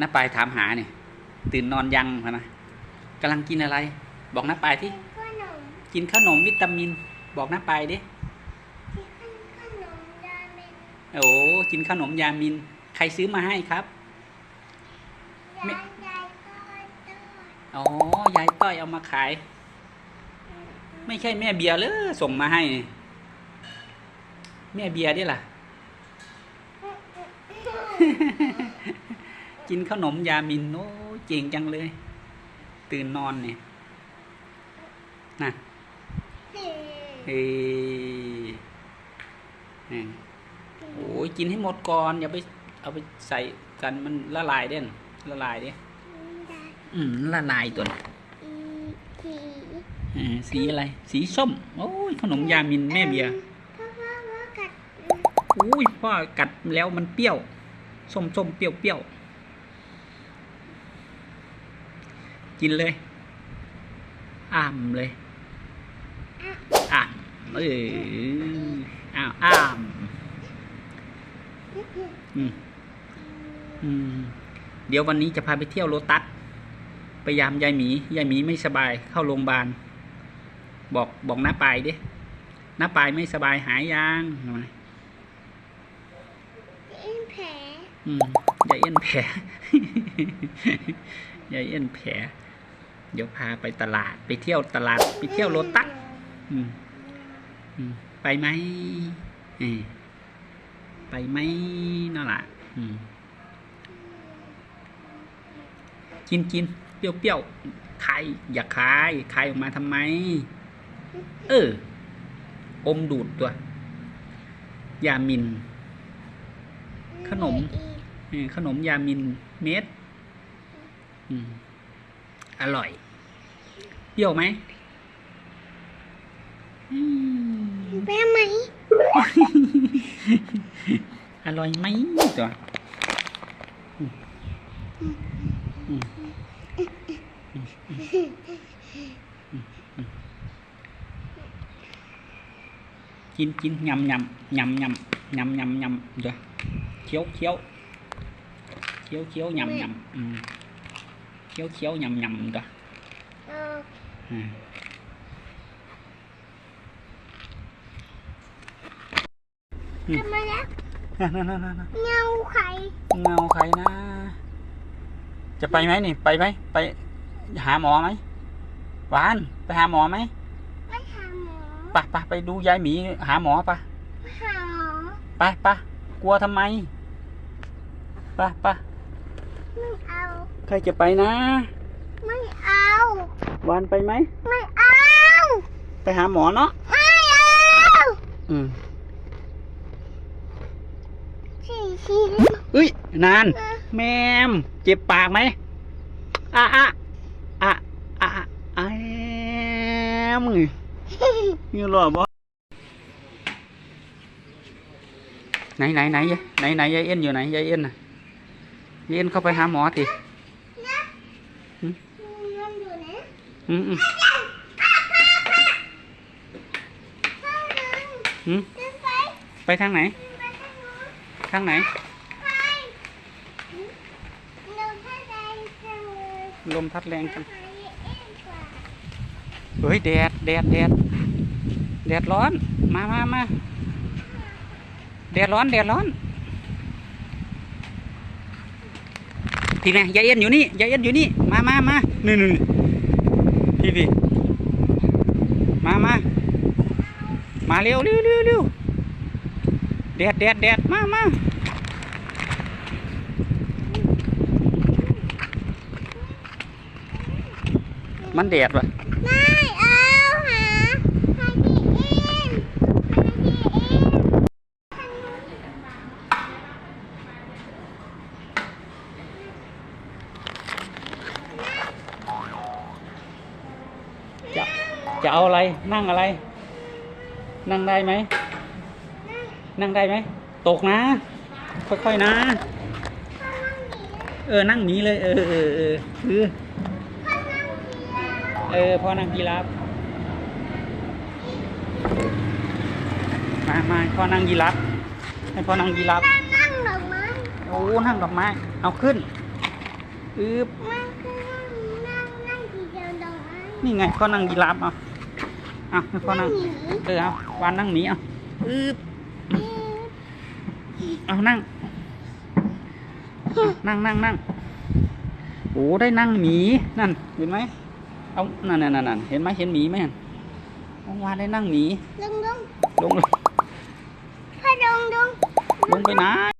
น้าปายถามหาเนี่ยตื่นนอนยังพะนะกำลังกินอะไร บอกน้าปายที่ขนมกินขนมวิตามิน บอกน้าปายดิที่ขนขนมราเมนโอ้กินขนมยามิน ใครซื้อมาให้ครับไม่ยายยายก็ต้อนอ๋อยายต้อยเอามาขาย ไม่ใช่แม่เบียร์เลยส่งมาให้นี่แม่เบียร์ดิล่ะ กินขนมยามินโอ้เจ๋งจังเลย ตื่นนอนเนี่ยน่ะเฮ้ยนี่โอ้ยกินให้หมดก่อนอย่าไปเอาไปใส่กันมันละลายเด่นละลายเด้อืมละลายตัวนี้อีทีอ่าสีอะไร สีส้ม โอ้ยขนมยามินแม่เบียร์พ่อพ่อพ่อกัดอุ้ยพ่อกัดแล้วมันเปรี้ยว ส้มส้มเปรี้ยวเปรี้ยว กินเลย อ้ามเลยอ้ามเอออ้าวอ้ามอืมอืมเดี๋ยววันนี้จะพาไปเที่ยวโลตัสไปยามยายหมียายหมีไม่สบายเข้าโรงพยาบาลบอกบอกน้าปายดิน้าปายไม่สบายหายยังหน่อยอินแผลอืมยายเอ็นแผลยายเอ็นแผล เดี๋ยวพาไปตลาดไปเที่ยวตลาดไปเที่ยวโลตัสไปไหมไปไหมนั่นแหละกินกินเปรี้ยวเปรี้ยวคายอย่าคายคายออกมาทำไม เออ อมดูดตัว ยามิน ขนมขนมยามินเม็ด อืม อร่อย เปรี้ยวไหมอืมแม่ไหม อร่อยไหมตัวอืมอืมกินกินยำยำยำยำยำยำยำตัวเคี้ยวเคี้ยวเคี้ยวเคี้ยวยำยำอืมเคี้ยวเคี้ยวยำยำตัวเอออืมทำไมแล้วนั่นนั่นนั่นนั่นเงาไข่เงาใครนะ จะไปไหมนี่ ไปไหมไป หาหมอไหมหวาน ไปหาหมอไหมไม่หาหมอไปไปไปดูยายหมีหาหมอปะไม่หาหมอไปไปกลัวทำไมไปไปไม่เอา ใครจะไปนะ ไม่เอาหวานไปไหม ไม่เอา ไปหาหมอเนาะ ไม่เอาอืมสี่ชิ้นเอ้ย นาน แมม เจ็บปากไหมอะอะอะอะอะแอมนี่หรอบ่ไหนไหนไหนยายไหนไหนยายเอ็นอยู่ไหนยายเอ็นน่ะยายเอ็นเข้าไปหาหมอสิ มันอยู่นะ อืมอืมเข้านึงอืมเดินไปไปทางไหนไปทางนู้นทางไหนไปเราถ้าแดงจังเลยลมพัดแรงจังหายเอ็นกว่าเฮ้ยแดดแดดแดดแดดร้อน มามามาแดดร้อนแดดร้อนพี่แม่ยายเอ็นอยู่นี่ยายเอ็นอยู่นี่ มามามานี่นี่พี่พี่มามา มาเร็วเร็วเร็วเร็วแดดแดดแดดมามามันแดดวะไม่เอาหาหาที่เอ็นหาที่เอ็นจะจะเอาอะไรนั่งอะไร นั่งได้ไหม นั่งได้ไหม ตกนะ ค่อยๆนะ เออ นั่งหนีเลย เออเออเออคือเออ พอนั่งยีราฟมามาพอนั่งยีราฟให้พอนั่งยีราฟนั่งดอกไม้ โอ้ นั่งดอกไม้ เอาขึ้นอึบมันคือนั่งนั่งทีเดียวตรงนั้นนี่ไงพ่อนั่งยีราฟเอา เอาให้พ่อนั่งหนีเออเอาวานนั่งหมีเอาอึบเอ๊ะเอานั่งเอานั่งนั่งนั่งโอ้ได้นั่งหมีนั่นเห็นไหมเอานั่นนั่นนั่นเห็นไหมเห็นหมีไหมเอาวานได้นั่งหมีลงลงลงพ่อลงลงลงไปไหน